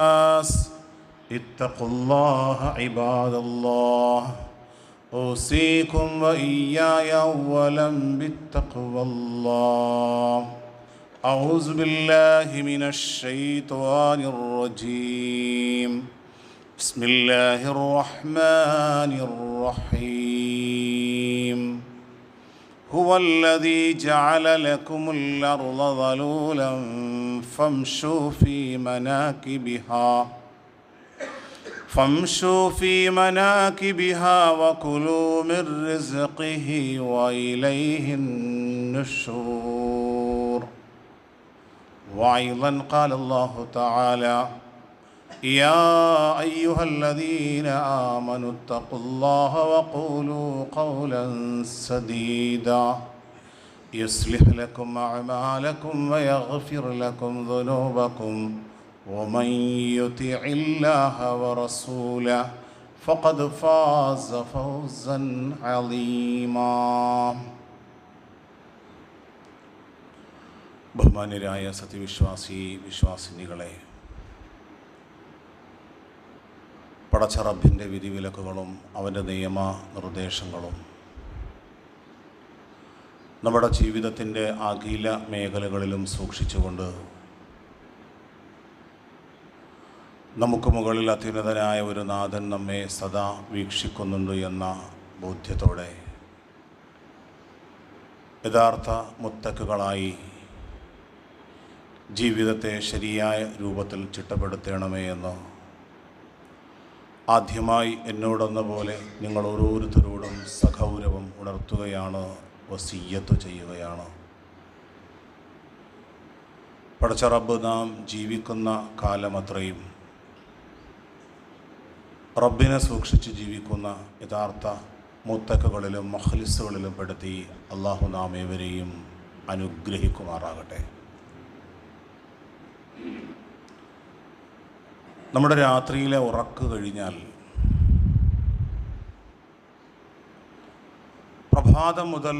الناس اتقوا الله عباد الله. أوصيكم وإياي أولا بالتقوى الله. أعوذ بالله من الشيطان الرجيم. بسم الله الرحمن الرحيم. هو الذي جعل لكم الأرض ظلولا فامشوا في مناكبها. فامشوا في مناكبها وكلوا من رزقه وإليه النشور. وأيضا قال الله تعالى يا أيها الذين آمنوا اتقوا الله وقولوا قولا سديدا. يصلح لكم أعمالكم ويغفر لكم ذنوبكم ومن يطع الله ورسوله فقد فاز فوزا عظيما ബഹുമാന്യരായ സത്യവിശ്വാസി വിശ്വാസിനികളെ പടച്ച റബ്ബിൻ്റെ വിധിവിലക്കുകളും അവൻ്റെ നിയമ നിർദ്ദേശങ്ങളും നമ്മുടെ ജീവിതത്തിന്റെ അഖില മേഖലകളിലും സൂക്ഷിച്ചുകൊണ്ട് നമുക്ക് മുകളിൽ അത്യുന്നതനായ ഒരു നാഥൻ നമ്മെ സദാ വീക്ഷിക്കുന്നുണ്ട് എന്ന ബോധ്യത്തോടെ യഥാർത്ഥ മുത്തക്കുകളായി ജീവിതത്തെ ശരിയായ രൂപത്തിൽ ചിട്ടപ്പെടുത്തണമേ എന്ന് ആദ്യമായി എന്നോടെന്ന പോലെ നിങ്ങൾ ഓരോരുത്തരോടും സഗൗരവം ഉണർത്തുകയാണ് വസീയത്ത് ചെയ്യുകയാണ്? പഠിച്ച റബ്ബ് നാം ജീവിക്കുന്ന കാലമത്രയും റബ്ബിനെ സൂക്ഷിച്ച് ജീവിക്കുന്ന യഥാർത്ഥ മുത്തക്കുകളിലും മഹ്ലിസുകളിലും പെടുത്തി അള്ളാഹു നാം ഏവരെയും അനുഗ്രഹിക്കുമാറാകട്ടെ. നമ്മുടെ രാത്രിയിലെ ഉറക്ക് കഴിഞ്ഞാൽ പ്രഭാതം മുതൽ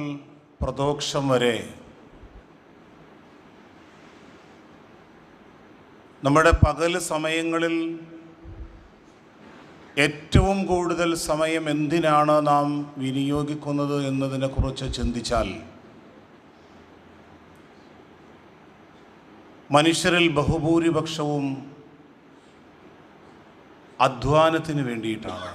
പ്രദോക്ഷം വരെ നമ്മുടെ പകൽ സമയങ്ങളിൽ ഏറ്റവും കൂടുതൽ സമയം എന്തിനാണ് നാം വിനിയോഗിക്കുന്നത് എന്നതിനെക്കുറിച്ച് ചിന്തിച്ചാൽ മനുഷ്യരിൽ ബഹുഭൂരിപക്ഷവും അധ്വാനത്തിന് വേണ്ടിയിട്ടാണ്.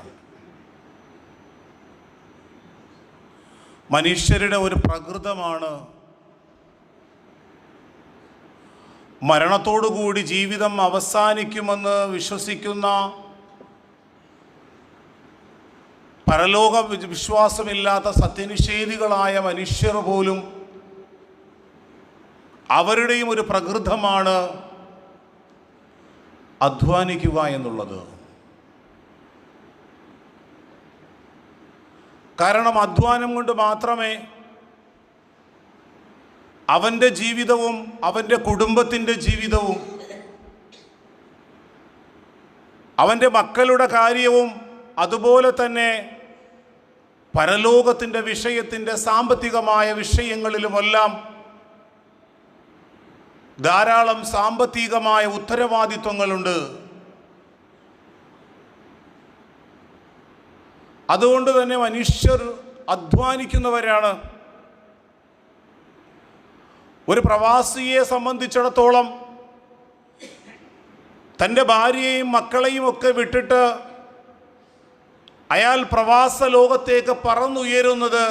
മനുഷ്യരുടെ ഒരു പ്രകൃതമാണ്. മരണത്തോടുകൂടി ജീവിതം അവസാനിക്കുമെന്ന് വിശ്വസിക്കുന്ന പരലോക വിശ്വാസമില്ലാത്ത സത്യനിഷേധികളായ മനുഷ്യർ പോലും അവരുടെയും ഒരു പ്രകൃതമാണ് അധ്വാനിക്കുക എന്നുള്ളത്. കാരണം അധ്വാനം കൊണ്ട് മാത്രമേ അവന്റെ ജീവിതവും അവന്റെ കുടുംബത്തിന്റെ ജീവിതവും അവന്റെ മക്കളുടെ കാര്യവും അതുപോലെ തന്നെ പരലോകത്തിന്റെ വിഷയത്തിന്റെ സാമ്പത്തികമായ വിഷയങ്ങളിലുമെല്ലാം ധാരാളം സാമ്പത്തികമായ ഉത്തരവാദിത്വങ്ങളുണ്ട്. അതുകൊണ്ട് തന്നെ മനുഷ്യർ അധ്വാനിക്കുന്നവരാണ്. ഒരു പ്രവാസിയെ സംബന്ധിച്ചിടത്തോളം തന്റെ ഭാര്യയെയും മക്കളെയും ഒക്കെ വിട്ടിട്ട് അയാൾ പ്രവാസ ലോകത്തേക്ക് പറന്നുയരുന്നത്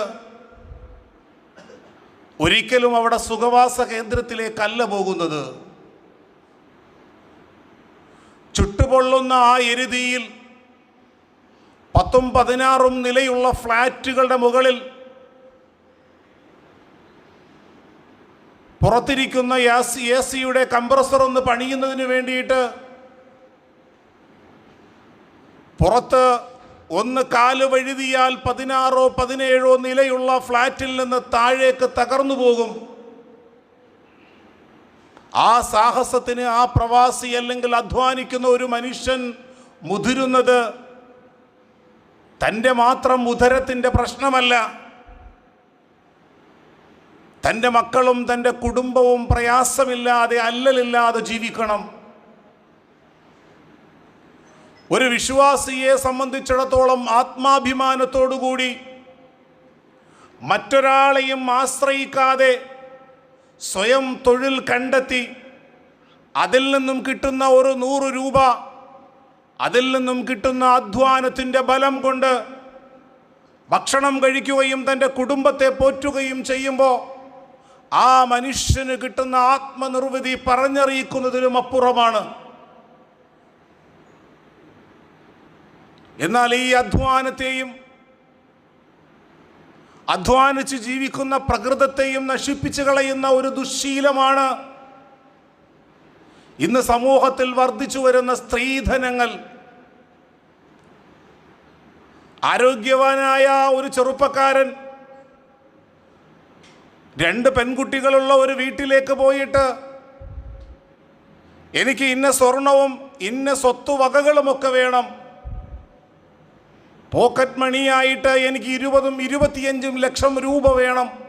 ഒരിക്കലും അവിടെ സുഖവാസ കേന്ദ്രത്തിലേക്കല്ല പോകുന്നത്. ചുട്ടുപൊള്ളുന്ന ആ എരുതിയിൽ പത്തും പതിനാറും നിലയുള്ള ഫ്ലാറ്റുകളുടെ മുകളിൽ പുറത്തിരിക്കുന്ന എ സിയുടെ കംപ്രസർ ഒന്ന് പണിയുന്നതിന് വേണ്ടിയിട്ട് പുറത്ത് ഒന്ന് കാൽ വഴുതിയാൽ പതിനാറോ പതിനേഴോ നിലയുള്ള ഫ്ലാറ്റിൽ നിന്ന് താഴേക്ക് തകർന്നു പോകും. ആ സാഹസത്തിന് ആ പ്രവാസി അല്ലെങ്കിൽ അധ്വാനിക്കുന്ന ഒരു മനുഷ്യൻ മുതിരുന്നത് തന്റെ മാത്രം ഉദരത്തിന്റെ പ്രശ്നമല്ല. തന്റെ മക്കളും തന്റെ കുടുംബവും പ്രയാസമില്ലാതെ അല്ലലില്ലാതെ ജീവിക്കണം. ഒരു വിശ്വാസിയെ സംബന്ധിച്ചിടത്തോളം ആത്മാഭിമാനത്തോടുകൂടി മറ്റൊരാളെയും ആശ്രയിക്കാതെ സ്വയം തൊഴിൽ കണ്ടെത്തി അതിൽ നിന്നും കിട്ടുന്ന ഒരു നൂറ് രൂപ അതിൽ നിന്നും കിട്ടുന്ന അധ്വാനത്തിന്റെ ബലം കൊണ്ട് ഭക്ഷണം കഴിക്കുകയും തന്റെ കുടുംബത്തെ പോറ്റുകയും ചെയ്യുമ്പോൾ ആ മനുഷ്യന് കിട്ടുന്ന ആത്മനിർവൃതി പറഞ്ഞറിയിക്കുന്നതിലും അപ്പുറമാണ്. എന്നാൽ ഈ അധ്വാനത്തെയും അധ്വാനിച്ച് ജീവിക്കുന്ന പ്രകൃതത്തെയും നശിപ്പിച്ചു കളയുന്ന ഒരു ദുശ്ശീലമാണ് ഇന്ന് സമൂഹത്തിൽ വർദ്ധിച്ചു വരുന്ന സ്ത്രീധനങ്ങൾ ആരോഗ്യവാനായ ഒരു ചെറുപ്പക്കാരൻ രണ്ട് പെൺകുട്ടികളുള്ള ഒരു വീട്ടിലേക്ക് പോയിട്ട് എനിക്ക് ഇന്ന സ്വർണവും ഇന്ന സ്വത്തുവകകളുമൊക്കെ വേണം. പോക്കറ്റ് മണിയായിട്ട് എനിക്ക് ഇരുപതും ഇരുപത്തിയഞ്ചും ലക്ഷം രൂപ വേണം.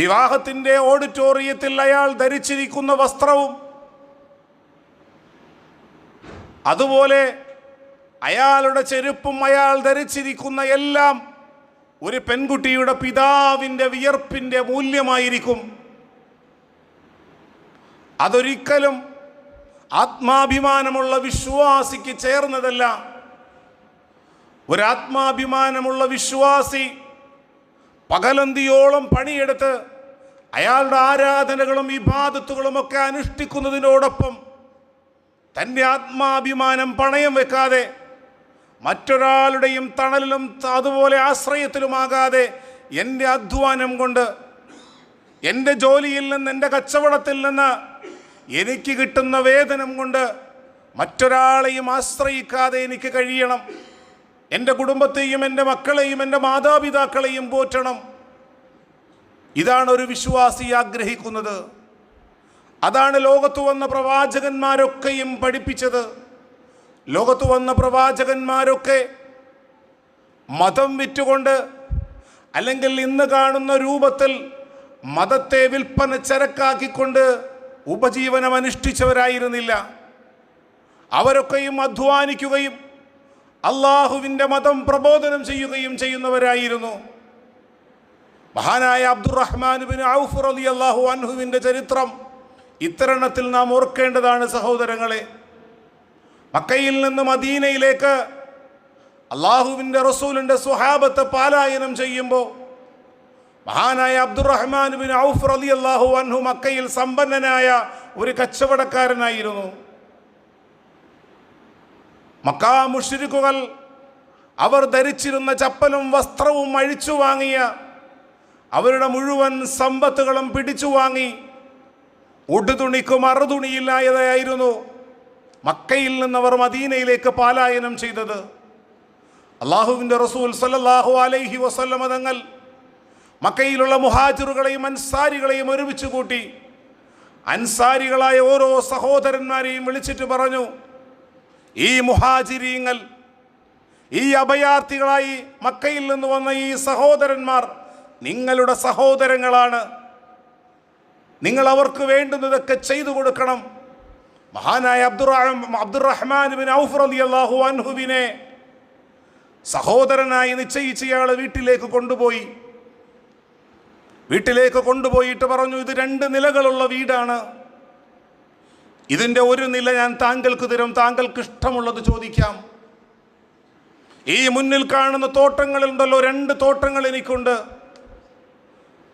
വിവാഹത്തിന്റെ ഓഡിറ്റോറിയത്തിൽ അയാൾ ധരിച്ചിരിക്കുന്ന വസ്ത്രവും അതുപോലെ അയാളുടെ ചെരുപ്പും അയാൾ ധരിച്ചിരിക്കുന്ന എല്ലാം ഒരു പെൺകുട്ടിയുടെ പിതാവിന്റെ വിയർപ്പിന്റെ മൂല്യമായിരിക്കും. അതൊരിക്കലും ആത്മാഭിമാനമുള്ള വിശ്വാസിക്ക് ചേർന്നതല്ല. ഒരാത്മാഭിമാനമുള്ള വിശ്വാസി പകലന്തിയോളം പണിയെടുത്ത് അയാളുടെ ആരാധനകളും വിവാദത്തുകളും ഒക്കെ അനുഷ്ഠിക്കുന്നതിനോടൊപ്പം തന്റെ ആത്മാഭിമാനം പണയം വെക്കാതെ മറ്റൊരാളുടെയും തണലിലും അതുപോലെ ആശ്രയത്തിലുമാകാതെ എന്റെ അധ്വാനം കൊണ്ട് എന്റെ ജോലിയിൽ നിന്ന് എന്റെ കച്ചവടത്തിൽ നിന്ന് എനിക്ക് കിട്ടുന്ന വേതനം കൊണ്ട് മറ്റൊരാളെയും ആശ്രയിക്കാതെ എനിക്ക് കഴിയണം. എന്റെ കുടുംബത്തെയും എന്റെ മക്കളെയും എന്റെ മാതാപിതാക്കളെയും പോറ്റണം. ഇതാണ് ഒരു വിശ്വാസി ആഗ്രഹിക്കുന്നത്. അതാണ് ലോകത്ത് വന്ന പ്രവാചകന്മാരൊക്കെയും പഠിപ്പിച്ചത്. ലോകത്ത് വന്ന പ്രവാചകന്മാരൊക്കെ മതം വിറ്റുകൊണ്ട് അല്ലെങ്കിൽ ഇന്ന് കാണുന്ന രൂപത്തിൽ മതത്തെ വിൽപ്പന ചരക്കാക്കിക്കൊണ്ട് ഉപജീവനം അനുഷ്ഠിച്ചവരായിരുന്നില്ല അവരൊക്കെയും അധ്വാനിക്കുകയും അള്ളാഹുവിന്റെ മതം പ്രബോധനം ചെയ്യുകയും ചെയ്യുന്നവരായിരുന്നു. മഹാനായ അബ്ദുറഹ്മാൻ ബിൻ ഔഫ് റലി അള്ളാഹു അൻഹുവിന്റെ ചരിത്രം ഇത്തരണത്തിൽ നാം ഓർക്കേണ്ടതാണ് സഹോദരങ്ങളെ. മക്കയിൽ നിന്ന് മദീനയിലേക്ക് അള്ളാഹുവിന്റെ റസൂലിന്റെ സ്വഹാബത്തെ പാലായനം ചെയ്യുമ്പോൾ മഹാനായ അബ്ദുറഹ്മാൻ ബിൻ ഔഫ് റലി അള്ളാഹു അൻഹു മക്കയിൽ സമ്പന്നനായ ഒരു കച്ചവടക്കാരനായിരുന്നു. മക്കാ മുഷിരിക്കുകൾ അവർ ധരിച്ചിരുന്ന ചപ്പലും വസ്ത്രവും അഴിച്ചു വാങ്ങിയ അവരുടെ മുഴുവൻ സമ്പത്തുകളും പിടിച്ചു വാങ്ങി ഉടുതുണിക്കും മറുതുണിയില്ലായതായിരുന്നു മക്കയിൽ നിന്നവർ മദീനയിലേക്ക് പാലായനം ചെയ്തത്. അള്ളാഹുവിന്റെ റസൂൽ സല്ലാഹു അലൈഹി വസല്ലം തങ്ങൾ മക്കയിലുള്ള മുഹാജിറുകളെയും അൻസാരികളെയും ഒരുമിച്ച് കൂട്ടി അൻസാരികളായ ഓരോ സഹോദരന്മാരെയും വിളിച്ചിട്ട് പറഞ്ഞു ഈ മുഹാജിരീങ്ങൾ ഈ അഭയാർത്ഥികളായി മക്കയിൽ നിന്ന് വന്ന ഈ സഹോദരന്മാർ നിങ്ങളുടെ സഹോദരങ്ങളാണ്. നിങ്ങൾ അവർക്ക് വേണ്ടുന്നതൊക്കെ ചെയ്തു കൊടുക്കണം. മഹാനായ അബ്ദുറഹ്മാൻ അബ്ദുറഹ്മാൻ ബിൻ ഔഫ് റളിയല്ലാഹു അൻഹുവിനെ സഹോദരനായി നിശ്ചയിച്ച് ഇയാൾ വീട്ടിലേക്ക് കൊണ്ടുപോയി. വീട്ടിലേക്ക് കൊണ്ടുപോയിട്ട് പറഞ്ഞു ഇത് രണ്ട് നിലകളുള്ള വീടാണ്. ഇതിന്റെ ഒരു നില ഞാൻ താങ്കൾക്ക് തരും താങ്കൾക്ക് ഇഷ്ടമുള്ളത് ചോദിക്കാം. ഈ മുന്നിൽ കാണുന്ന തോട്ടങ്ങളുണ്ടല്ലോ രണ്ട് തോട്ടങ്ങൾ എനിക്കുണ്ട്.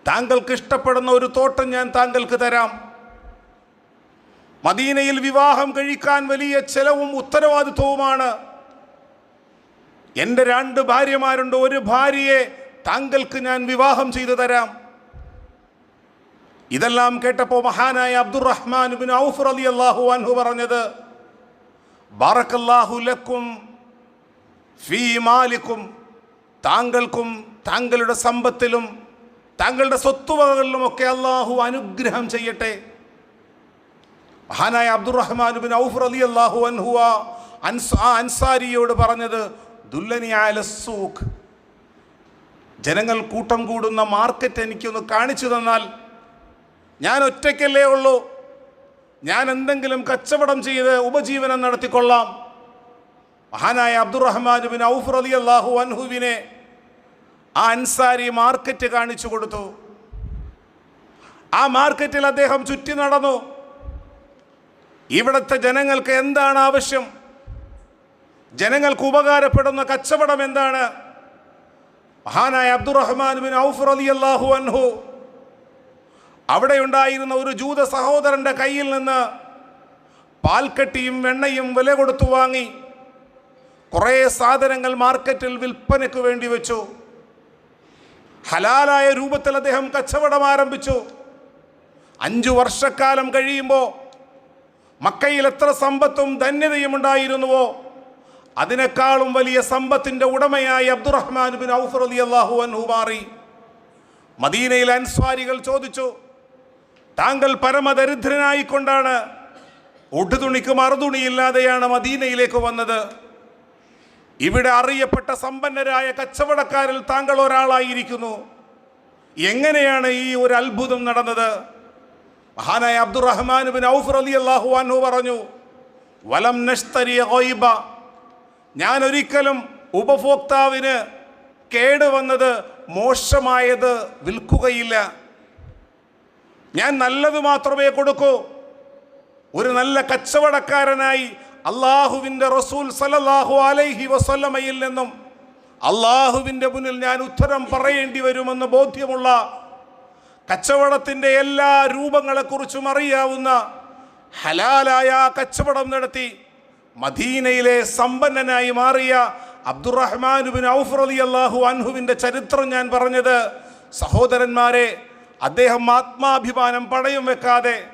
താങ്കൾക്ക് ഇഷ്ടപ്പെടുന്ന ഒരു തോട്ടം ഞാൻ താങ്കൾക്ക് തരാം. മദീനയിൽ വിവാഹം കഴിക്കാൻ വലിയ ചെലവും ഉത്തരവാദിത്വവുമാണ്. എന്റെ രണ്ട് ഭാര്യമാരുണ്ട് ഒരു ഭാര്യയെ താങ്കൾക്ക് ഞാൻ വിവാഹം ചെയ്തു തരാം. ഇതെല്ലാം കേട്ടപ്പോൾ മഹാനായ അബ്ദുറഹ്മാൻ ഔഫ് അലി അള്ളാഹു അൻഹു പറഞ്ഞത് ബാറക്കല്ലാഹു ലക്കും ഫീ മാലിക്കും താങ്കൾക്കും താങ്കളുടെ സമ്പത്തിലും താങ്കളുടെ സ്വത്തുവകകളിലുമൊക്കെ അള്ളാഹു അനുഗ്രഹം ചെയ്യട്ടെ. മഹാനായ അബ്ദുറഹ്മാൻ ബിൻ ഔഫ് അലി അള്ളാഹു അൻഹുവ അൻസ് അൻസാരിയോട് പറഞ്ഞത് ജനങ്ങൾ കൂട്ടം കൂടുന്ന മാർക്കറ്റ് എനിക്കൊന്ന് കാണിച്ചു തന്നാൽ ഞാൻ ഒറ്റയ്ക്കല്ലേ ഉള്ളൂ. ഞാൻ എന്തെങ്കിലും കച്ചവടം ചെയ്ത് ഉപജീവനം നടത്തിക്കൊള്ളാം. മഹാനായ അബ്ദുറഹ്മാൻ ബിൻ ഔഫ് റലി അള്ളാഹു അൻഹുവിനെ ആ അൻസാരി മാർക്കറ്റ് കാണിച്ചു കൊടുത്തു. ആ മാർക്കറ്റിൽ അദ്ദേഹം ചുറ്റി നടന്നു. ഇവിടുത്തെ ജനങ്ങൾക്ക് എന്താണ് ആവശ്യം? ജനങ്ങൾക്ക് ഉപകാരപ്പെടുന്ന കച്ചവടം എന്താണ്? മഹാനായ അബ്ദുറഹ്മാൻ ബിൻ ഔഫ് റലി അള്ളാഹു അൻഹു അവിടെ ഉണ്ടായിരുന്ന ഒരു ജൂത സഹോദരന്റെ കയ്യിൽ നിന്ന് പാൽക്കട്ടിയും വെണ്ണയും വില കൊടുത്തു വാങ്ങി. കുറേ സാധനങ്ങൾ മാർക്കറ്റിൽ വിൽപ്പനയ്ക്ക് വേണ്ടി വെച്ചു. ഹലാലായ രൂപത്തിൽ അദ്ദേഹം കച്ചവടം ആരംഭിച്ചു. അഞ്ചു വർഷക്കാലം കഴിയുമ്പോൾ മക്കയിൽ എത്ര സമ്പത്തും ധന്യതയും ഉണ്ടായിരുന്നുവോ? അതിനേക്കാളും വലിയ സമ്പത്തിന്റെ ഉടമയായി അബ്ദുറഹ്മാൻ ബിൻ ഔഫ് റലി അള്ളാഹു അൻഹു മാറി. മദീനയിലെ അൻസ്വാരികൾ ചോദിച്ചു താങ്കൾ പരമദരിദ്രനായിക്കൊണ്ടാണ് ഒട്ടുതുണിക്ക് മറുതുണിയില്ലാതെയാണ് മദീനയിലേക്ക് വന്നത്. ഇവിടെ അറിയപ്പെട്ട സമ്പന്നരായ കച്ചവടക്കാരിൽ താങ്കൾ ഒരാളായിരിക്കുന്നു. എങ്ങനെയാണ് ഈ ഒരു അത്ഭുതം നടന്നത്? മഹാനായ അബ്ദുറഹ്മാൻ ബിൻ ഔഫ് അലി അള്ളാഹു അൻഹു പറഞ്ഞു വലം നഷ്തരിയ ഗൈബ. ഞാൻ ഒരിക്കലും ഉപഭോക്താവിന് കേടുവന്നത് മോശമായത് വിൽക്കുകയില്ല. ഞാൻ നല്ലത് മാത്രമേ കൊടുക്കൂ. ഒരു നല്ല കച്ചവടക്കാരനായി അള്ളാഹുവിന്റെ റസൂൽ സലല്ലാഹു അലൈഹി വസല്ലമയിൽ നിന്നും അള്ളാഹുവിന്റെ മുന്നിൽ ഞാൻ ഉത്തരം പറയേണ്ടി വരുമെന്ന് ബോധ്യമുള്ള കച്ചവടത്തിന്റെ എല്ലാ രൂപങ്ങളെക്കുറിച്ചും അറിയാവുന്ന ഹലാലായ കച്ചവടം നടത്തി മദീനയിലെ സമ്പന്നനായി മാറിയ അബ്ദുറഹ്മാനുബിൻ ഔഫ് അലി അള്ളാഹു അൻഹുവിന്റെ ചരിത്രം ഞാൻ പറഞ്ഞത് സഹോദരന്മാരെ അദ്ദേഹം ആത്മാഭിമാനം പണയം വെക്കാതെ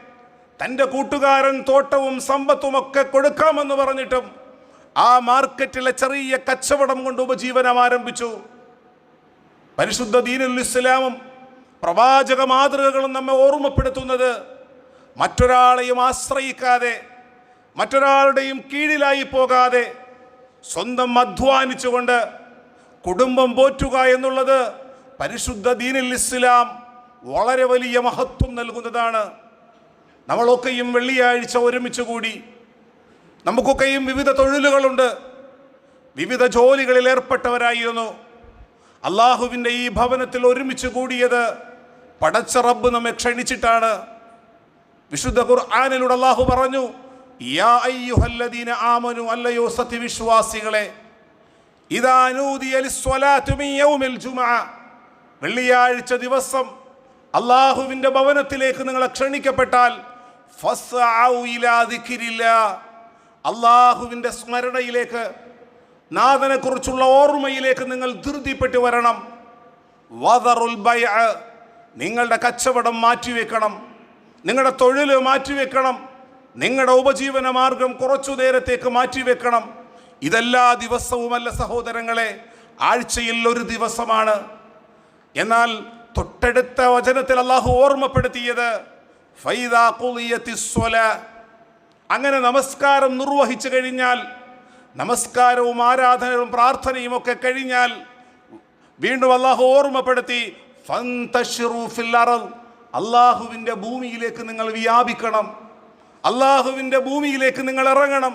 തന്റെ കൂട്ടുകാരൻ തോട്ടവും സമ്പത്തും ഒക്കെ കൊടുക്കാമെന്ന് പറഞ്ഞിട്ടും ആ മാർക്കറ്റിലെ ചെറിയ കച്ചവടം കൊണ്ട് ഉപജീവനം ആരംഭിച്ചു. പരിശുദ്ധ ദീനുൽ ഇസ്ലാമും പ്രവാചക മാതൃകകളും നമ്മെ ഓർമ്മപ്പെടുത്തുന്നത് മറ്റൊരാളെയും ആശ്രയിക്കാതെ മറ്റൊരാളുടെയും കീഴിലായി പോകാതെ സ്വന്തം അധ്വാനിച്ചുകൊണ്ട് കുടുംബം പോറ്റുക എന്നുള്ളത് പരിശുദ്ധ ദീനിൽ ഇസ്ലാം വളരെ വലിയ മഹത്വം നൽകുന്നതാണ്. നമ്മളൊക്കെയും വെള്ളിയാഴ്ച ഒരുമിച്ച് കൂടി നമുക്കൊക്കെയും വിവിധ തൊഴിലുകളുണ്ട്. വിവിധ ജോലികളിൽ ഏർപ്പെട്ടവരായിരുന്നു. അള്ളാഹുവിന്റെ ഈ ഭവനത്തിൽ ഒരുമിച്ച് കൂടിയത് പടച്ച റബ്ബ് നമ്മെ ക്ഷണിച്ചിട്ടാണ്. വിശുദ്ധ ഖുർആാനിലൂടെ അള്ളാഹു പറഞ്ഞു യാ അയ്യുഹല്ലദീന ആമനു അല്ലയോ സത്യവിശ്വാസികളെ ജുമഅ വെള്ളിയാഴ്ച ദിവസം അള്ളാഹുവിന്റെ ഭവനത്തിലേക്ക് നിങ്ങൾ ക്ഷണിക്കപ്പെട്ടാൽ അള്ളാഹുവിന്റെ സ്മരണയിലേക്ക് നാഥനെക്കുറിച്ചുള്ള ഓർമ്മയിലേക്ക് നിങ്ങൾ ധൃതിപ്പെട്ട് വരണം. വദറുൽ ബയ നിങ്ങളുടെ കച്ചവടം മാറ്റിവെക്കണം. നിങ്ങളുടെ തൊഴിൽ മാറ്റിവെക്കണം. നിങ്ങളുടെ ഉപജീവന മാർഗം കുറച്ചു നേരത്തേക്ക് മാറ്റിവെക്കണം. ഇതെല്ലാ ദിവസവുമല്ല സഹോദരങ്ങളെ ആഴ്ചയിൽ ഒരു ദിവസമാണ്. എന്നാൽ തൊട്ടടുത്ത വചനത്തിൽ അള്ളാഹു ഓർമ്മപ്പെടുത്തിയത് അങ്ങനെ നമസ്കാരം നിർവഹിച്ചു കഴിഞ്ഞാൽ നമസ്കാരവും ആരാധനയും പ്രാർത്ഥനയും ഒക്കെ കഴിഞ്ഞാൽ വീണ്ടും അള്ളാഹു ഓർമ്മപ്പെടുത്തി. അള്ളാഹുവിന്റെ ഭൂമിയിലേക്ക് നിങ്ങൾ വ്യാപിക്കണം അള്ളാഹുവിന്റെ ഭൂമിയിലേക്ക് നിങ്ങൾ ഇറങ്ങണം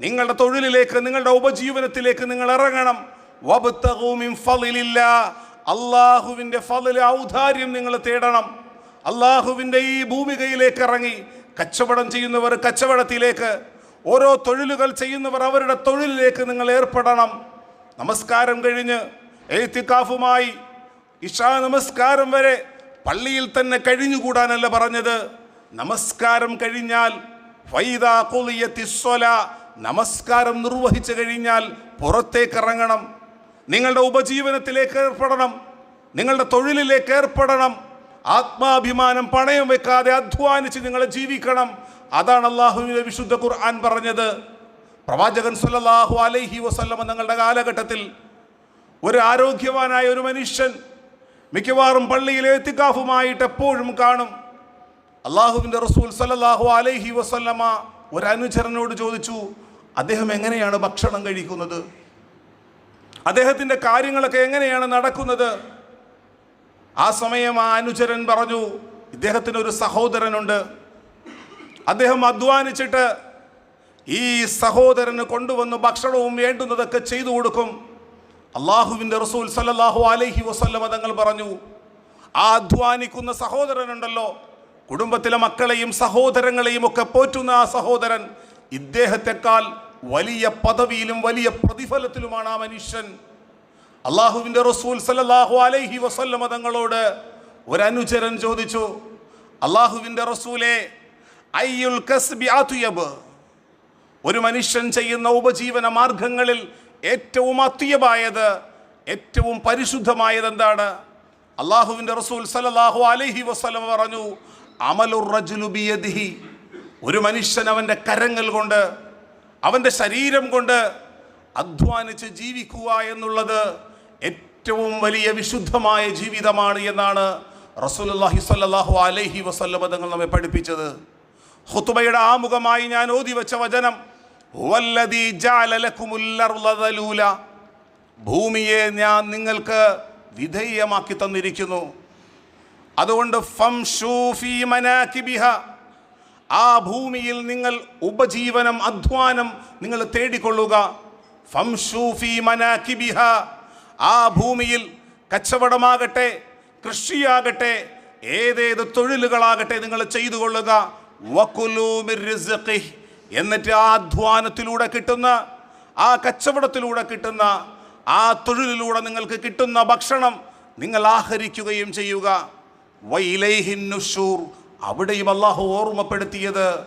നിങ്ങളുടെ തൊഴിലിലേക്ക് നിങ്ങളുടെ ഉപജീവനത്തിലേക്ക് നിങ്ങൾ ഇറങ്ങണം വബ്തഗൂ മിൻ ഫളിലില്ലാ. അള്ളാഹുവിന്റെ ഫളിൽ ഔദാര്യം നിങ്ങൾ തേടണം. അള്ളാഹുവിന്റെ ഈ ഭൂമികയിലേക്ക് ഇറങ്ങി കച്ചവടം ചെയ്യുന്നവർ കച്ചവടത്തിലേക്ക് ഓരോ തൊഴിലുകൾ ചെയ്യുന്നവർ അവരുടെ തൊഴിലിലേക്ക് നിങ്ങൾ ഏർപ്പെടണം. നമസ്കാരം കഴിഞ്ഞ് എഴുത്തിക്കാഫുമായി ഇഷാ നമസ്കാരം വരെ പള്ളിയിൽ തന്നെ കഴിഞ്ഞുകൂടാനല്ല പറഞ്ഞത്. നമസ്കാരം കഴിഞ്ഞാൽ നമസ്കാരം നിർവഹിച്ചു കഴിഞ്ഞാൽ പുറത്തേക്ക് ഇറങ്ങണം. നിങ്ങളുടെ ഉപജീവനത്തിലേക്ക് ഏർപ്പെടണം. നിങ്ങളുടെ തൊഴിലിലേക്ക് ഏർപ്പെടണം. ആത്മാഭിമാനം പണയം വെക്കാതെ അധ്വാനിച്ച് നിങ്ങൾ ജീവിക്കണം. അതാണ് അള്ളാഹുവിന്റെ വിശുദ്ധ ഖുർആൻ പറഞ്ഞത്. പ്രവാചകൻ സുല്ലാഹു അലൈഹി വസല്ലമ തങ്ങളുടെ കാലഘട്ടത്തിൽ ഒരു ആരോഗ്യവാനായ ഒരു മനുഷ്യൻ മിക്കവാറും പള്ളിയിൽ എത്തിക്കാഫുമായിട്ട് എപ്പോഴും കാണും. അള്ളാഹുവിന്റെ റസൂൽ സല്ലാഹു അലൈഹി വസല്ലമ ഒരു അനുചരനോട് ചോദിച്ചു അദ്ദേഹം എങ്ങനെയാണ് ഭക്ഷണം കഴിക്കുന്നത്? അദ്ദേഹത്തിന്റെ കാര്യങ്ങളൊക്കെ എങ്ങനെയാണ് നടക്കുന്നത്? ആ സമയം ആ അനുചരൻ പറഞ്ഞു ഇദ്ദേഹത്തിന് ഒരു സഹോദരനുണ്ട്. അദ്ദേഹം അധ്വാനിച്ചിട്ട് ഈ സഹോദരന് കൊണ്ടുവന്ന് ഭക്ഷണവും വേണ്ടുന്നതൊക്കെ ചെയ്തു കൊടുക്കും. അള്ളാഹുവിന്റെ റസൂൽ സല്ലാഹു അലൈഹി വസല്ലമ തങ്ങൾ പറഞ്ഞു ആ അധ്വാനിക്കുന്ന സഹോദരനുണ്ടല്ലോ. കുടുംബത്തിലെ മക്കളെയും സഹോദരങ്ങളെയും ഒക്കെ പോറ്റുന്ന ആ സഹോദരൻ ഇദ്ദേഹത്തെക്കാൾ വലിയ പദവിയിലും വലിയ പ്രതിഫലത്തിലുമാണ് ആ മനുഷ്യൻ. അള്ളാഹുവിന്റെ റസൂൽ സല്ലല്ലാഹു അലൈഹി വസല്ലമ തങ്ങളോട് ഒരനുചരൻ ചോദിച്ചു അള്ളാഹുവിന്റെ റസൂലെ അയ്യുൽ ഒരു മനുഷ്യൻ ചെയ്യുന്ന ഉപജീവന മാർഗങ്ങളിൽ ഏറ്റവും അത്യബായത് ഏറ്റവും പരിശുദ്ധമായത് എന്താണ്? അള്ളാഹുവിന്റെ റസൂൽ സല്ലല്ലാഹു അലൈഹി വസല്ലം പറഞ്ഞു അമലുർ ഒരു മനുഷ്യൻ അവന്റെ കരങ്ങൾ കൊണ്ട് അവന്റെ ശരീരം കൊണ്ട് അധ്വാനിച്ച് ജീവിക്കുക എന്നുള്ളത് ഏറ്റവും വലിയ വിശുദ്ധമായ ജീവിതമാണ് എന്നാണ് റസൂലുള്ളാഹി സ്വല്ലല്ലാഹു അലൈഹി വസല്ലമ തങ്ങൾ നമ്മെ പഠിപ്പിച്ചത് ഖുതുബയുടെ ആമുഖമായി ഞാൻ ഓതി വെച്ച വചനം "ഹുവല്ലദീ ജഅല ലക്കുമുൽ അർള ഭൂമിയെ ഞാൻ നിങ്ങൾക്ക് വിധേയമാക്കി തന്നിരിക്കുന്നു അതുകൊണ്ട് ഫീ മനാകിബിഹ. ആ ഭൂമിയിൽ നിങ്ങൾ ഉപജീവനം അധ്വാനം നിങ്ങൾ തേടിക്കൊള്ളുക. ആ ഭൂമിയിൽ കച്ചവടമാകട്ടെ കൃഷിയാകട്ടെ ഏതേത് തൊഴിലുകളാകട്ടെ നിങ്ങൾ ചെയ്തു കൊള്ളുക. എന്നിട്ട് ആ അധ്വാനത്തിലൂടെ കിട്ടുന്ന ആ കച്ചവടത്തിലൂടെ കിട്ടുന്ന ആ തൊഴിലിലൂടെ നിങ്ങൾക്ക് കിട്ടുന്ന ഭക്ഷണം നിങ്ങൾ ആഹരിക്കുകയും ചെയ്യുക വൈലൈഹിൻ നുഷൂർ അവിടെയും അള്ളാഹു ഓർമ്മപ്പെടുത്തിയത്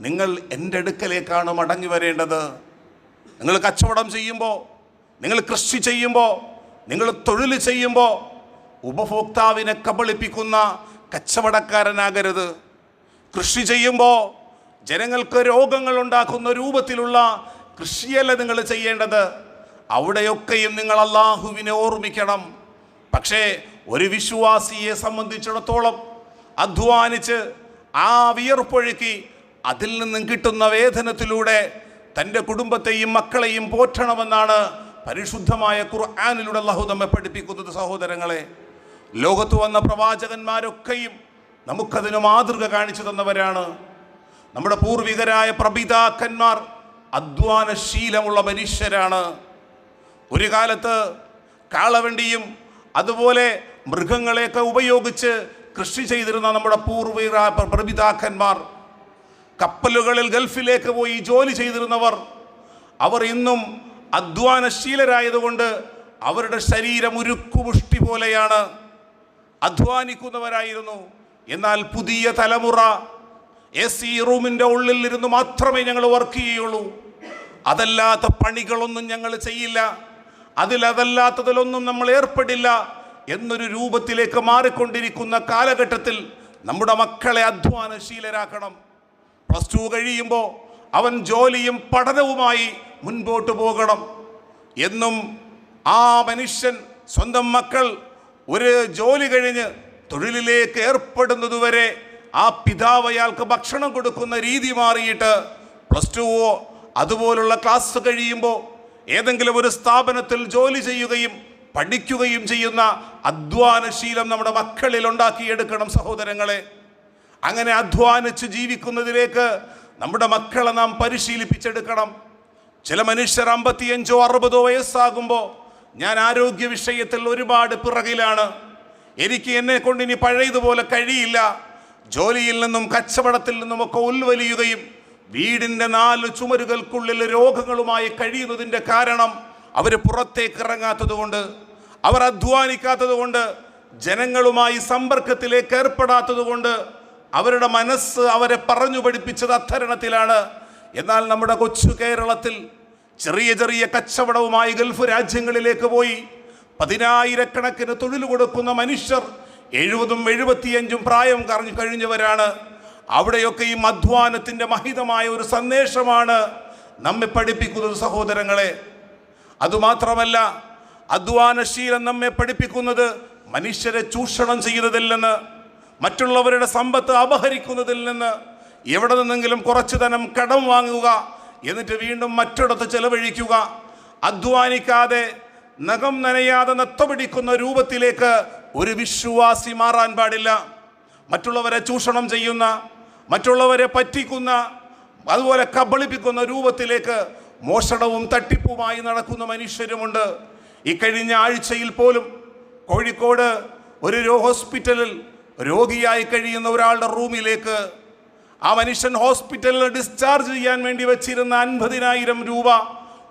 നിങ്ങൾ എന്റെ അടുക്കലേക്കാണ് മടങ്ങി വരേണ്ടത്. നിങ്ങൾ കച്ചവടം ചെയ്യുമ്പോൾ നിങ്ങൾ കൃഷി ചെയ്യുമ്പോൾ നിങ്ങൾ തൊഴിൽ ചെയ്യുമ്പോൾ ഉപഭോക്താവിനെ കബളിപ്പിക്കുന്ന കച്ചവടക്കാരനാകരുത്. കൃഷി ചെയ്യുമ്പോൾ ജനങ്ങൾക്ക് രോഗങ്ങൾ ഉണ്ടാക്കുന്ന രൂപത്തിലുള്ള കൃഷിയല്ല നിങ്ങൾ ചെയ്യേണ്ടത്. അവിടെയൊക്കെയും നിങ്ങൾ അള്ളാഹുവിനെ ഓർമ്മിക്കണം. പക്ഷേ ഒരു വിശ്വാസിയെ സംബന്ധിച്ചിടത്തോളം അധ്വാനിച്ച് ആ വിയർപ്പൊഴുക്കി അതിൽ നിന്നും കിട്ടുന്ന വേതനത്തിലൂടെ തന്റെ കുടുംബത്തെയും മക്കളെയും പോറ്റണമെന്നാണ് പരിശുദ്ധമായ ഖുർആാനിലൂടെ അള്ളാഹു നമ്മെ പഠിപ്പിക്കുന്നത് സഹോദരങ്ങളെ. ലോകത്ത് വന്ന പ്രവാചകന്മാരൊക്കെയും നമുക്കതിന് മാതൃക കാണിച്ചു തന്നവരാണ്. നമ്മുടെ പൂർവികരായ പ്രപിതാക്കന്മാർ അധ്വാനശീലമുള്ള മനുഷ്യരാണ്. ഒരു കാലത്ത് കാളവണ്ടിയും അതുപോലെ മൃഗങ്ങളെയൊക്കെ ഉപയോഗിച്ച് കൃഷി ചെയ്തിരുന്ന നമ്മുടെ പൂർവിക പ്രപിതാക്കന്മാർ കപ്പലുകളിൽ ഗൾഫിലേക്ക് പോയി ജോലി ചെയ്തിരുന്നവർ അവർ ഇന്നും അധ്വാനശീലരായതുകൊണ്ട് അവരുടെ ശരീരം ഉരുക്കുമുഷ്ടി പോലെയാണ്. അധ്വാനിക്കുന്നവരായിരുന്നു. എന്നാൽ പുതിയ തലമുറ എ സി റൂമിന്റെ ഉള്ളിൽ ഇരുന്ന് മാത്രമേ ഞങ്ങൾ വർക്ക് ചെയ്യുള്ളൂ. അതല്ലാത്ത പണികളൊന്നും ഞങ്ങൾ ചെയ്യില്ല. അതിലതല്ലാത്തതിലൊന്നും നമ്മൾ ഏർപ്പെടില്ല. എന്നൊരു രൂപത്തിലേക്ക് മാറിക്കൊണ്ടിരിക്കുന്ന കാലഘട്ടത്തിൽ നമ്മുടെ മക്കളെ അധ്വാനശീലരാക്കണം. പ്ലസ് ടു കഴിയുമ്പോൾ അവൻ ജോലിയും പഠനവുമായി മുൻപോട്ട് പോകണം. എന്നും ആ മനുഷ്യൻ സ്വന്തം മക്കൾ ഒരു ജോലി കഴിഞ്ഞ് തൊഴിലിലേക്ക് ഏർപ്പെടുന്നതുവരെ ആ പിതാവ് അയാൾക്ക് ഭക്ഷണം കൊടുക്കുന്ന രീതി മാറിയിട്ട് പ്ലസ് ടുവോ അതുപോലുള്ള ക്ലാസ് കഴിയുമ്പോൾ ഏതെങ്കിലും ഒരു സ്ഥാപനത്തിൽ ജോലി ചെയ്യുകയും പഠിക്കുകയും ചെയ്യുന്ന അധ്വാനശീലം നമ്മുടെ മക്കളിൽ ഉണ്ടാക്കിയെടുക്കണം സഹോദരങ്ങളെ. അങ്ങനെ അധ്വാനിച്ച് ജീവിക്കുന്നതിലേക്ക് നമ്മുടെ മക്കളെ നാം പരിശീലിപ്പിച്ചെടുക്കണം. ചില മനുഷ്യർ അമ്പത്തിയഞ്ചോ അറുപതോ വയസ്സാകുമ്പോൾ ഞാൻ ആരോഗ്യ വിഷയത്തിൽ ഒരുപാട് പിറകിലാണ്. എനിക്ക് എന്നെ കൊണ്ട് ഇനി പഴയതുപോലെ കഴിയില്ല. ജോലിയിൽ നിന്നും കച്ചവടത്തിൽ നിന്നുമൊക്കെ ഉൽവലിയുകയും വീടിന്റെ നാല് ചുമരുകൾക്കുള്ളിൽ രോഗങ്ങളുമായി കഴിയുന്നതിന്റെ കാരണം അവർ പുറത്തേക്ക് ഇറങ്ങാത്തത് കൊണ്ട് അവർ അധ്വാനിക്കാത്തത് കൊണ്ട് ജനങ്ങളുമായി സമ്പർക്കത്തിലേക്ക് ഏർപ്പെടാത്തത് കൊണ്ട് അവരുടെ മനസ്സ് അവരെ പറഞ്ഞു പഠിപ്പിച്ചത് അത്തരണത്തിലാണ് എന്നാൽ നമ്മുടെ കൊച്ചു കേരളത്തിൽ ചെറിയ ചെറിയ കച്ചവടവുമായി ഗൾഫ് രാജ്യങ്ങളിലേക്ക് പോയി പതിനായിരക്കണക്കിന് തൊഴിൽ കൊടുക്കുന്ന മനുഷ്യർ എഴുപതും എഴുപത്തിയഞ്ചും പ്രായം കറഞ്ഞു കഴിഞ്ഞവരാണ്. അവിടെയൊക്കെ ഈ അധ്വാനത്തിന്റെ മഹിതമായ ഒരു സന്ദേശമാണ് നമ്മെ പഠിപ്പിക്കുന്നത് സഹോദരങ്ങളെ. അതുമാത്രമല്ല അധ്വാനശീലം നമ്മെ പഠിപ്പിക്കുന്നത് മനുഷ്യരെ ചൂഷണം ചെയ്യുന്നതിൽ നിന്ന് മറ്റുള്ളവരുടെ സമ്പത്ത് അപഹരിക്കുന്നതിൽ നിന്ന് എവിടെ നിന്നെങ്കിലും കുറച്ച് ധനം കടം വാങ്ങുക എന്നിട്ട് വീണ്ടും മറ്റിടത്ത് ചെലവഴിക്കുക. അധ്വാനിക്കാതെ നഖം നനയാതെ നത്തപിടിക്കുന്ന രൂപത്തിലേക്ക് ഒരു വിശ്വാസി മാറാൻ പാടില്ല. മറ്റുള്ളവരെ ചൂഷണം ചെയ്യുന്ന മറ്റുള്ളവരെ പറ്റിക്കുന്ന അതുപോലെ കബളിപ്പിക്കുന്ന രൂപത്തിലേക്ക് മോഷണവും തട്ടിപ്പുമായി നടക്കുന്ന മനുഷ്യരുമുണ്ട്. ഇക്കഴിഞ്ഞ ആഴ്ചയിൽ പോലും കോഴിക്കോട് ഒരു ഹോസ്പിറ്റലിൽ രോഗിയായി കഴിയുന്ന ഒരാളുടെ റൂമിലേക്ക് ആ മനുഷ്യൻ ഹോസ്പിറ്റലിൽ ഡിസ്ചാർജ് ചെയ്യാൻ വേണ്ടി വെച്ചിരുന്ന അൻപതിനായിരം രൂപ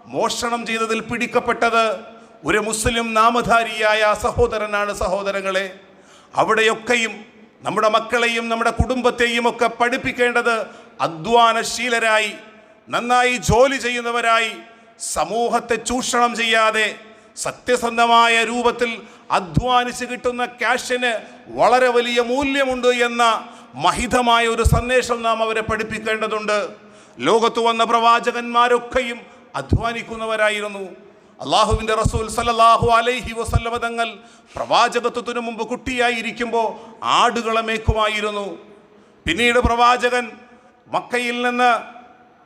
മോഷണം ചെയ്തതിൽ പിടിക്കപ്പെട്ടത് ഒരു മുസ്ലിം നാമധാരിയായ സഹോദരനാണ് സഹോദരങ്ങളെ. അവിടെയൊക്കെയും നമ്മുടെ മക്കളെയും നമ്മുടെ കുടുംബത്തെയും ഒക്കെ പഠിപ്പിക്കേണ്ടത് അധ്വാനശീലരായി നന്നായി ജോലി ചെയ്യുന്നവരായി സമൂഹത്തെ ചൂഷണം ചെയ്യാതെ സത്യസന്ധമായ രൂപത്തിൽ അധ്വാനിച്ച് കിട്ടുന്ന ക്യാഷിന് വളരെ വലിയ മൂല്യമുണ്ട് എന്ന മഹിതമായ ഒരു സന്ദേശം നാം അവരെ പഠിപ്പിക്കേണ്ടതുണ്ട്. ലോകത്ത് വന്ന പ്രവാചകന്മാരൊക്കെയും അധ്വാനിക്കുന്നവരായിരുന്നു. അള്ളാഹുവിന്റെ റസൂൽ സലല്ലാഹു അലൈഹി വസല്ലവതങ്ങൾ പ്രവാചകത്വത്തിനു മുമ്പ് കുട്ടിയായിരിക്കുമ്പോൾ ആടുകളെ മേക്കുമായിരുന്നു പിന്നീട് പ്രവാചകൻ മക്കയിൽ നിന്ന്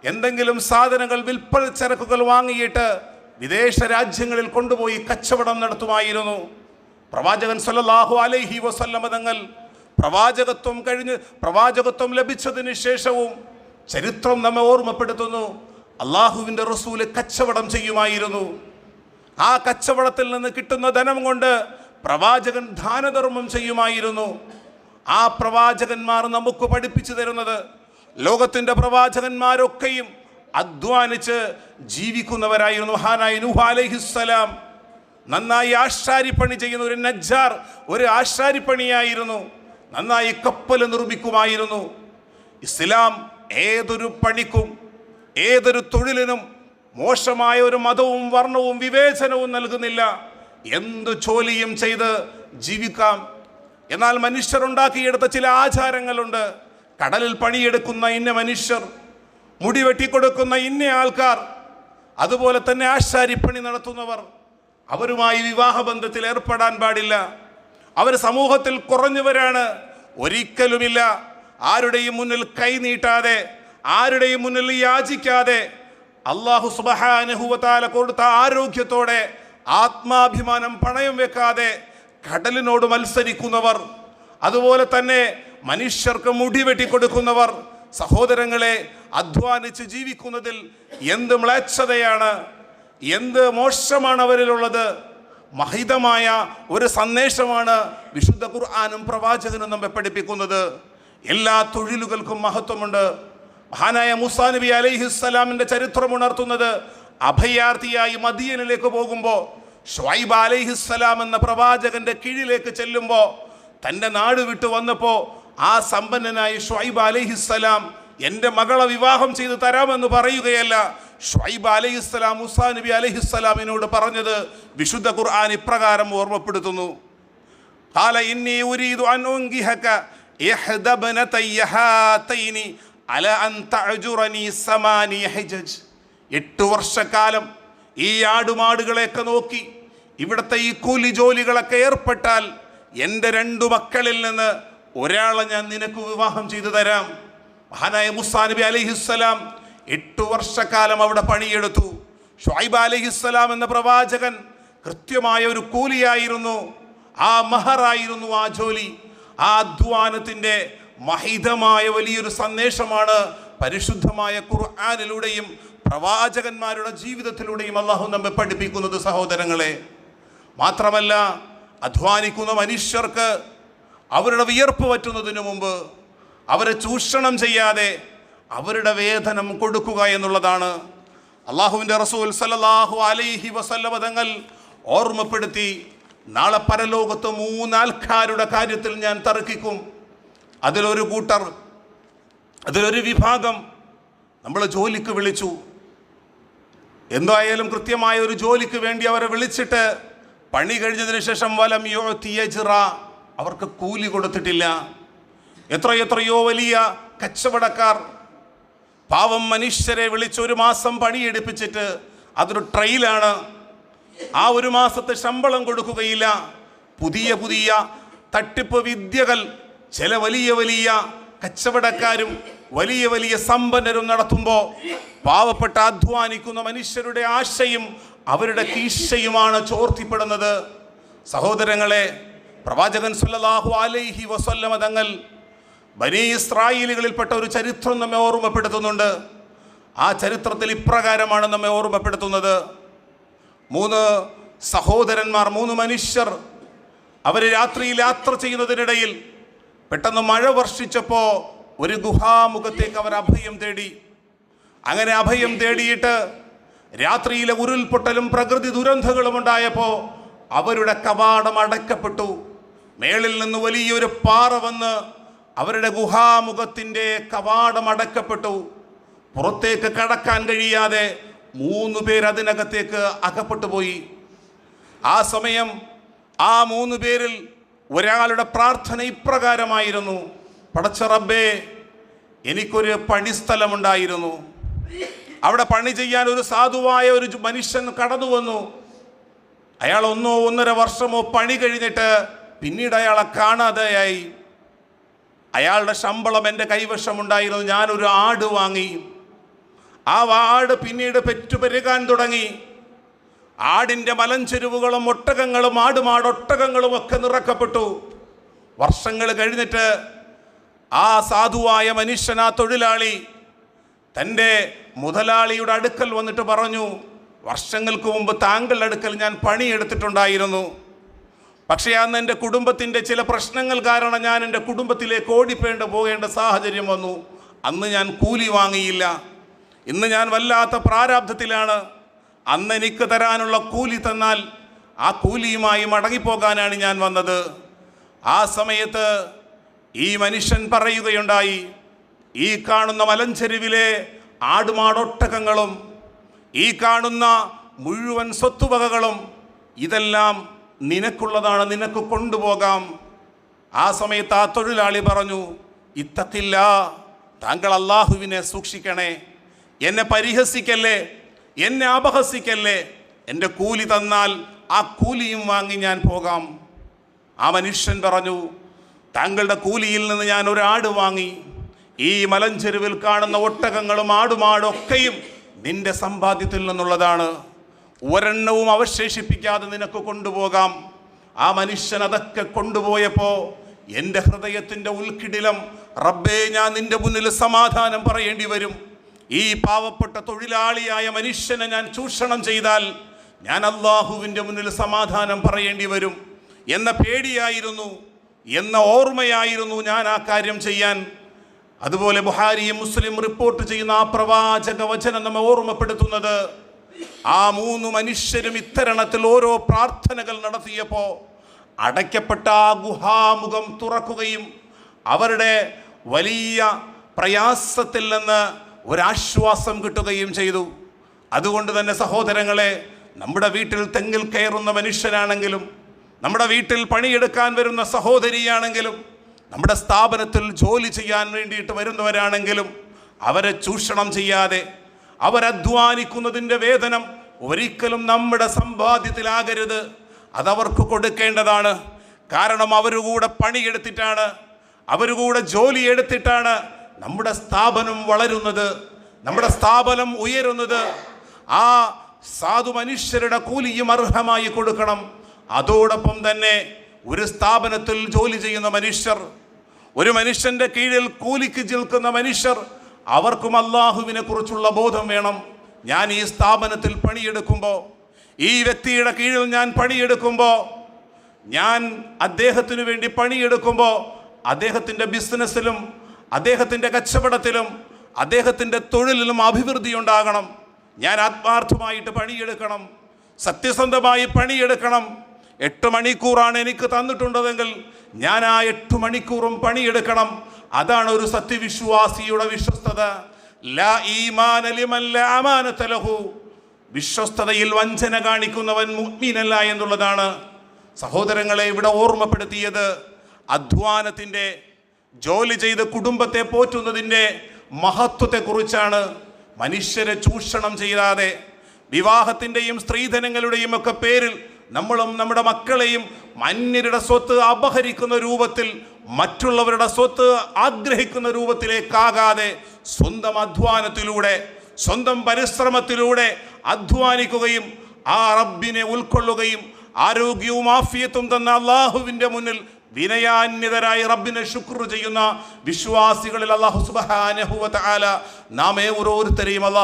എന്തെങ്കിലും സാധനങ്ങൾ വിൽപ്പന ചരക്കുകൾ വാങ്ങിയിട്ട് വിദേശ രാജ്യങ്ങളിൽ കൊണ്ടുപോയി കച്ചവടം നടത്തുമായിരുന്നു. പ്രവാചകൻ സല്ലല്ലാഹു അലൈഹി വസല്ലമ തങ്ങൾ പ്രവാചകത്വം കഴിഞ്ഞ് പ്രവാചകത്വം ലഭിച്ചതിന് ശേഷവും ചരിത്രം നമ്മെ ഓർമ്മപ്പെടുത്തുന്നു. അള്ളാഹുവിന്റെ റസൂൽ കച്ചവടം ചെയ്യുമായിരുന്നു. ആ കച്ചവടത്തിൽ നിന്ന് കിട്ടുന്ന ധനം കൊണ്ട് പ്രവാചകൻ ധാനധർമ്മം ചെയ്യുമായിരുന്നു. ആ പ്രവാചകന്മാർ നമുക്ക് പഠിപ്പിച്ചു തരുന്നത് ലോകത്തിന്റെ പ്രവാചകന്മാരൊക്കെയും അധ്വാനിച്ച് ജീവിക്കുന്നവരായിരുന്നു ഹാനായി നൂഹ അലൈഹിസ്സലാം. നന്നായി ആശാരിപ്പണി ചെയ്യുന്ന ഒരു നജ്ജാർ ഒരു ആശാരിപ്പണിയായിരുന്നു. നന്നായി കപ്പൽ നിർമ്മിക്കുമായിരുന്നു. ഇസ്ലാം ഏതൊരു പണിക്കും ഏതൊരു തൊഴിലിനും മോശമായ ഒരു മതവും വർണവും വിവേചനവും നൽകുന്നില്ല. എന്തു ജോലിയും ചെയ്ത് ജീവിക്കാം. എന്നാൽ മനുഷ്യർ ഉണ്ടാക്കിയെടുത്ത ചില ആചാരങ്ങളുണ്ട്. കടലിൽ പണിയെടുക്കുന്ന ഇന്ന മനുഷ്യർ മുടി വെട്ടിക്കൊടുക്കുന്ന ഇന്ന ആൾക്കാർ അതുപോലെ തന്നെ ആശാരിപ്പണി നടത്തുന്നവർ അവരുമായി വിവാഹബന്ധത്തിൽ ഏർപ്പെടാൻ പാടില്ല. അവർ സമൂഹത്തിൽ കുറഞ്ഞവരാണ് ഒരിക്കലുമില്ല. ആരുടെയും മുന്നിൽ കൈനീട്ടാതെ ആരുടെയും മുന്നിൽ യാചിക്കാതെ അള്ളാഹു സുബഹാനുഹുവത്താല കൊടുത്ത ആരോഗ്യത്തോടെ ആത്മാഭിമാനം പണയം വെക്കാതെ കടലിനോട് മത്സരിക്കുന്നവർ അതുപോലെ തന്നെ മനുഷ്യർക്ക് മുടി വെട്ടിക്കൊടുക്കുന്നവർ സഹോദരങ്ങളെ അധ്വാനിച്ച് ജീവിക്കുന്നതിൽ എന്ത് മ്ലേച്ഛതയാണ് എന്ത് മോശമാണ് അവരിലുള്ളത് മഹിതമായ ഒരു സന്ദേശമാണ് വിശുദ്ധ ഖുർആാനും പ്രവാചകനും നമ്മെ പഠിപ്പിക്കുന്നത്. എല്ലാ തൊഴിലുകൾക്കും മഹത്വമുണ്ട്. മഹാനായ മുസാ നബി അലൈഹിസ്സലാമിന്റെ ചരിത്രം ഉണർത്തുന്നത് അഭയാർത്ഥിയായി മദീനിലേക്ക് പോകുമ്പോൾ ഷ്വൈബ് അലൈഹിസ്സലാം എന്ന പ്രവാചകന്റെ കീഴിലേക്ക് ചെല്ലുമ്പോൾ തന്റെ നാട് വിട്ടു വന്നപ്പോൾ ആ സമ്പന്നനായ ഷ്വൈബ് അലൈഹിസ്സലാം എൻ്റെ മകളെ വിവാഹം ചെയ്ത് തരാമെന്ന് പറയുകയല്ല ഷ്വൈബ് അലൈഹിസ്സലാം മുസാ നബി അലൈഹിസ്സലാമിനോട് പറഞ്ഞത് വിശുദ്ധ ഖുർആൻ ഇപ്രകാരം ഓർമ്മപ്പെടുത്തുന്നു قال إني أريد أن أنكحك إحدى ابنتي هاتين على أن تعجرني ثماني حجج എട്ട് വർഷക്കാലം ഈ ആടുമാടുകളെയൊക്കെ നോക്കി ഇവിടുത്തെ ഈ കൂലി ജോലികളൊക്കെ ഏർപ്പെട്ടാൽ എൻ്റെ രണ്ടു മക്കളിൽ നിന്ന് ഒരാളെ ഞാൻ നിനക്ക് വിവാഹം ചെയ്തു തരാം. മഹാനായ മുസാ നബി അലൈഹിസ്സലാം എട്ട് വർഷക്കാലം അവിടെ പണിയെടുത്തു. ഷായിബ് അലൈഹിസ്സലാം എന്ന പ്രവാചകൻ കൃത്യമായ ഒരു കൂലിയായിരുന്നു. ആ മഹറായിരുന്നു ആ ജോലി. ആ അധ്വാനത്തിന്റെ മഹിതമായ വലിയൊരു സന്ദേശമാണ് പരിശുദ്ധമായ ഖുർആാനിലൂടെയും പ്രവാചകന്മാരുടെ ജീവിതത്തിലൂടെയും അള്ളാഹു നമ്മെ പഠിപ്പിക്കുന്നത് സഹോദരങ്ങളെ. മാത്രമല്ല അധ്വാനിക്കുന്ന മനുഷ്യർക്ക് അവരുടെ വിയർപ്പ് പറ്റുന്നതിന് മുമ്പ് അവരെ ചൂഷണം ചെയ്യാതെ അവരുടെ വേദനം കൊടുക്കുക എന്നുള്ളതാണ് അള്ളാഹുവിന്റെ റസൂൽ സല്ലല്ലാഹു അലൈഹി വസല്ലവ തങ്ങൾ ഓർമ്മപ്പെടുത്തി നാളെ പരലോകത്ത് മൂന്നാൽക്കാരുടെ കാര്യത്തിൽ ഞാൻ തർക്കിക്കും. അതിലൊരു കൂട്ടർ അതിലൊരു വിഭാഗം നമ്മൾ ജോലിക്ക് വിളിച്ചു. എന്തായാലും കൃത്യമായ ഒരു ജോലിക്ക് വേണ്ടി അവരെ വിളിച്ചിട്ട് പണി കഴിഞ്ഞതിന് ശേഷം വലം യോ തിയജിറ അവർക്ക് കൂലി കൊടുത്തിട്ടില്ല. എത്ര എത്രയോ വലിയ കച്ചവടക്കാർ പാവം മനുഷ്യരെ വിളിച്ച് ഒരു മാസം പണിയെടുപ്പിച്ചിട്ട് അതൊരു ട്രെയിലാണ്. ആ ഒരു മാസത്തെ ശമ്പളം കൊടുക്കുകയില്ല. പുതിയ പുതിയ തട്ടിപ്പ് വിദ്യകൾ ചില വലിയ വലിയ കച്ചവടക്കാരും വലിയ വലിയ സമ്പന്നരും നടത്തുമ്പോൾ പാവപ്പെട്ട അധ്വാനിക്കുന്ന മനുഷ്യരുടെ ആശയും അവരുടെ കീശയുമാണ് ചോർത്തിപ്പെടുന്നത്. സഹോദരങ്ങളെ പ്രവാചകൻ സല്ലല്ലാഹു അലൈഹി വസല്ലമ തങ്ങൾ ബനി ഇസ്രായേലുകളിൽപ്പെട്ട ഒരു ചരിത്രം നമ്മെ ഓർമ്മപ്പെടുത്തുന്നുണ്ട്. ആ ചരിത്രത്തിൽ ഇപ്രകാരമാണ് നമ്മെ ഓർമ്മപ്പെടുത്തുന്നത്. മൂന്ന് സഹോദരന്മാർ മൂന്ന് മനുഷ്യർ അവർ രാത്രിയിൽ യാത്ര ചെയ്യുന്നതിനിടയിൽ പെട്ടെന്ന് മഴ വർഷിച്ചപ്പോൾ ഒരു ഗുഹാമുഖത്തേക്ക് അവർ അഭയം തേടി. അങ്ങനെ അഭയം തേടിയിട്ട് രാത്രിയിലെ ഉരുൾപൊട്ടലും പ്രകൃതി ദുരന്തങ്ങളും ഉണ്ടായപ്പോൾ അവരുടെ കവാടം അടയ്ക്കപ്പെട്ടു. മേളിൽ നിന്ന് വലിയൊരു പാറ വന്ന് അവരുടെ ഗുഹാമുഖത്തിന്റെ കവാടം അടക്കപ്പെട്ടു പുറത്തേക്ക് കടക്കാൻ കഴിയാതെ മൂന്ന് പേർ അതിനകത്തേക്ക് അകപ്പെട്ടു പോയി. ആ സമയം ആ മൂന്ന് പേരിൽ ഒരാളുടെ പ്രാർത്ഥന ഇപ്രകാരമായിരുന്നു. പടച്ച റബ്ബേ എനിക്കൊരു പണിസ്ഥലമുണ്ടായിരുന്നു. അവിടെ പണി ചെയ്യാൻ ഒരു സാധുവായ ഒരു മനുഷ്യൻ കടന്നു വന്നു അയാൾ ഒന്നോ ഒന്നര വർഷമോ പണി കഴിഞ്ഞിട്ട് പിന്നീട് അയാളെ കാണാതെയായി. അയാളുടെ ശമ്പളം എന്റെ കൈവശമുണ്ടായിരുന്നു. ഞാനൊരു ആട് വാങ്ങി. ആ ആട് പിന്നീട് പെറ്റുപെരുകാൻ തുടങ്ങി. ആടിന്റെ മലഞ്ചെരുവുകളും ഒട്ടകങ്ങളും ആടുമാടൊട്ടകങ്ങളും ഒക്കെ നിറക്കപ്പെട്ടു. വർഷങ്ങൾ കഴിഞ്ഞിട്ട് ആ സാധുവായ മനുഷ്യൻ ആ തൊഴിലാളി തന്റെ മുതലാളിയുടെ അടുക്കൽ വന്നിട്ട് പറഞ്ഞു വർഷങ്ങൾക്ക് മുമ്പ് താങ്കളുടെ അടുക്കൽ ഞാൻ പണിയെടുത്തിട്ടുണ്ടായിരുന്നു. പക്ഷേ അന്ന് എന്റെ കുടുംബത്തിന്റെ ചില പ്രശ്നങ്ങൾ കാരണം ഞാൻ എന്റെ കുടുംബത്തിലേക്ക് ഓടിപ്പേണ്ട പോകേണ്ട സാഹചര്യം വന്നു. അന്ന് ഞാൻ കൂലി വാങ്ങിയില്ല. ഇന്ന് ഞാൻ വല്ലാത്ത പ്രാരാബ്ധത്തിലാണ്. അന്ന് എനിക്ക് തരാനുള്ള കൂലി തന്നാൽ ആ കൂലിയുമായി മടങ്ങിപ്പോകാനാണ് ഞാൻ വന്നത്. ആ സമയത്ത് ഈ മനുഷ്യൻ പറയുകയുണ്ടായി ഈ കാണുന്ന മലഞ്ചെരുവിലെ ആടുമാടൊട്ടകങ്ങളും ഈ കാണുന്ന മുഴുവൻ സ്വത്തുവകകളും ഇതെല്ലാം നിനക്കുള്ളതാണ് നിനക്ക് കൊണ്ടുപോകാം. ആ സമയത്ത് ആ തൊഴിലാളി പറഞ്ഞു ഇത്തത്തില്ല താങ്കൾ അള്ളാഹുവിനെ സൂക്ഷിക്കണേ. എന്നെ പരിഹസിക്കല്ലേ? എന്നെ അപഹസിക്കല്ലേ? എന്റെ കൂലി തന്നാൽ ആ കൂലിയും വാങ്ങി ഞാൻ പോകാം. ആ മനുഷ്യൻ പറഞ്ഞു താങ്കളുടെ കൂലിയിൽ നിന്ന് ഞാൻ ഒരാട് വാങ്ങി. ഈ മലഞ്ചെരുവിൽ കാണുന്ന ഒട്ടകങ്ങളും ആടുമാടും ഒക്കെയും നിന്റെ സമ്പാദ്യത്തിൽ നിന്നുള്ളതാണ്. ഒരെണ്ണവും അവശേഷിപ്പിക്കാതെ നിനക്ക് കൊണ്ടുപോകാം. ആ മനുഷ്യൻ അതൊക്കെ കൊണ്ടുപോയപ്പോൾ എന്റെ ഹൃദയത്തിന്റെ ഉൾക്കിടിലം റബ്ബേ ഞാൻ നിന്റെ മുന്നിൽ സമാധാനം പറയേണ്ടി വരും. ഈ പാവപ്പെട്ട തൊഴിലാളിയായ മനുഷ്യനെ ഞാൻ ചൂഷണം ചെയ്താൽ ഞാൻ അള്ളാഹുവിന്റെ മുന്നിൽ സമാധാനം പറയേണ്ടി വരും. എന്ന പേടിയായിരുന്നു എന്ന ഓർമ്മയായിരുന്നു ഞാൻ ആ കാര്യം ചെയ്യാൻ. അതുപോലെ ബുഹാരിയും മുസ്ലിം റിപ്പോർട്ട് ചെയ്യുന്ന ആ പ്രവാചക വചനം നമ്മെ ഓർമ്മപ്പെടുത്തുന്നത് ആ മൂന്ന് മനുഷ്യരും ഇത്തരണത്തിൽ ഓരോ പ്രാർത്ഥനകൾ നടത്തിയപ്പോൾ അടയ്ക്കപ്പെട്ട ആ ഗുഹാമുഖം തുറക്കുകയും അവരുടെ വലിയ പ്രയാസത്തിൽ നിന്ന് ഒരാശ്വാസം കിട്ടുകയും ചെയ്തു. അതുകൊണ്ട് തന്നെ സഹോദരങ്ങളെ നമ്മുടെ വീട്ടിൽ തെങ്ങിൽ കയറുന്ന മനുഷ്യനാണെങ്കിലും നമ്മുടെ വീട്ടിൽ പണിയെടുക്കാൻ വരുന്ന സഹോദരിയാണെങ്കിലും നമ്മുടെ സ്ഥാപനത്തിൽ ജോലി ചെയ്യാൻ വേണ്ടിയിട്ട് വരുന്നവരാണെങ്കിലും അവരെ ചൂഷണം ചെയ്യാതെ അവരധ്വാനിക്കുന്നതിന്റെ വേതനം ഒരിക്കലും നമ്മുടെ സമ്പാദ്യത്തിലാകരുത്. അതവർക്ക് കൊടുക്കേണ്ടതാണ്. കാരണം അവരുകൂടെ പണിയെടുത്തിട്ടാണ്. അവരുകൂടെ ജോലി എടുത്തിട്ടാണ് നമ്മുടെ സ്ഥാപനം വളരുന്നത്. നമ്മുടെ സ്ഥാപനം ഉയരുന്നത്. ആ സാധു മനുഷ്യരുടെ കൂലിയും അർഹമായി കൊടുക്കണം. അതോടൊപ്പം തന്നെ ഒരു സ്ഥാപനത്തിൽ ജോലി ചെയ്യുന്ന മനുഷ്യർ ഒരു മനുഷ്യന്റെ കീഴിൽ കൂലിക്ക് നിൽക്കുന്ന മനുഷ്യർ അവർക്കും അള്ളാഹുവിനെ കുറിച്ചുള്ള ബോധം വേണം. ഞാൻ ഈ സ്ഥാപനത്തിൽ പണിയെടുക്കുമ്പോൾ ഈ വ്യക്തിയുടെ കീഴിൽ ഞാൻ പണിയെടുക്കുമ്പോൾ ഞാൻ അദ്ദേഹത്തിനു വേണ്ടി പണിയെടുക്കുമ്പോൾ അദ്ദേഹത്തിന്റെ ബിസിനസ്സിലും അദ്ദേഹത്തിന്റെ കച്ചവടത്തിലും അദ്ദേഹത്തിന്റെ തൊഴിലിലും അഭിവൃദ്ധി ഉണ്ടാകണം. ഞാൻ ആത്മാർത്ഥമായിട്ട് പണിയെടുക്കണം. സത്യസന്ധമായി പണിയെടുക്കണം. എട്ട് മണിക്കൂറാണ് എനിക്ക് തന്നിട്ടുണ്ടതെങ്കിൽ ഞാൻ ആ എട്ട് മണിക്കൂറും പണിയെടുക്കണം. അതാണ് ഒരു സത്യവിശ്വാസിയുടെ വിശ്വസ്തത. വിശ്വസ്തതയിൽ വഞ്ചന കാണിക്കുന്നവൻ മുഗ്മീനല്ല എന്നുള്ളതാണ് സഹോദരങ്ങളെ ഇവിടെ ഓർമ്മപ്പെടുത്തിയത് അധ്വാനത്തിന്റെ ജോലി ചെയ്ത് കുടുംബത്തെ പോറ്റുന്നതിന്റെ മഹത്വത്തെക്കുറിച്ചാണ് മനുഷ്യരെ ചൂഷണം ചെയ്യാതെ വിവാഹത്തിന്റെയും സ്ത്രീധനങ്ങളുടെയും ഒക്കെ പേരിൽ നമ്മളും നമ്മുടെ മക്കളെയും മന്യരുടെ സ്വത്ത് അപഹരിക്കുന്ന രൂപത്തിൽ മറ്റുള്ളവരുടെ സ്വത്ത് ആഗ്രഹിക്കുന്ന രൂപത്തിലേക്കാകാതെ സ്വന്തം അധ്വാനത്തിലൂടെ സ്വന്തം പരിശ്രമത്തിലൂടെ അധ്വാനിക്കുകയും ആ റബ്ബിനെ ഉൾക്കൊള്ളുകയും ആരോഗ്യവും ആഫിയത്തും തന്ന അള്ളാഹുവിന്റെ മുന്നിൽ വിനയാന്യതരായി റബ്ബിനെ ശുക്ർ ചെയ്യുന്ന വിശ്വാസികളിൽ അള്ളാഹു സുബ്ഹാനഹു വ തആല നാം ഓരോരുത്തരെയും അള്ളാഹു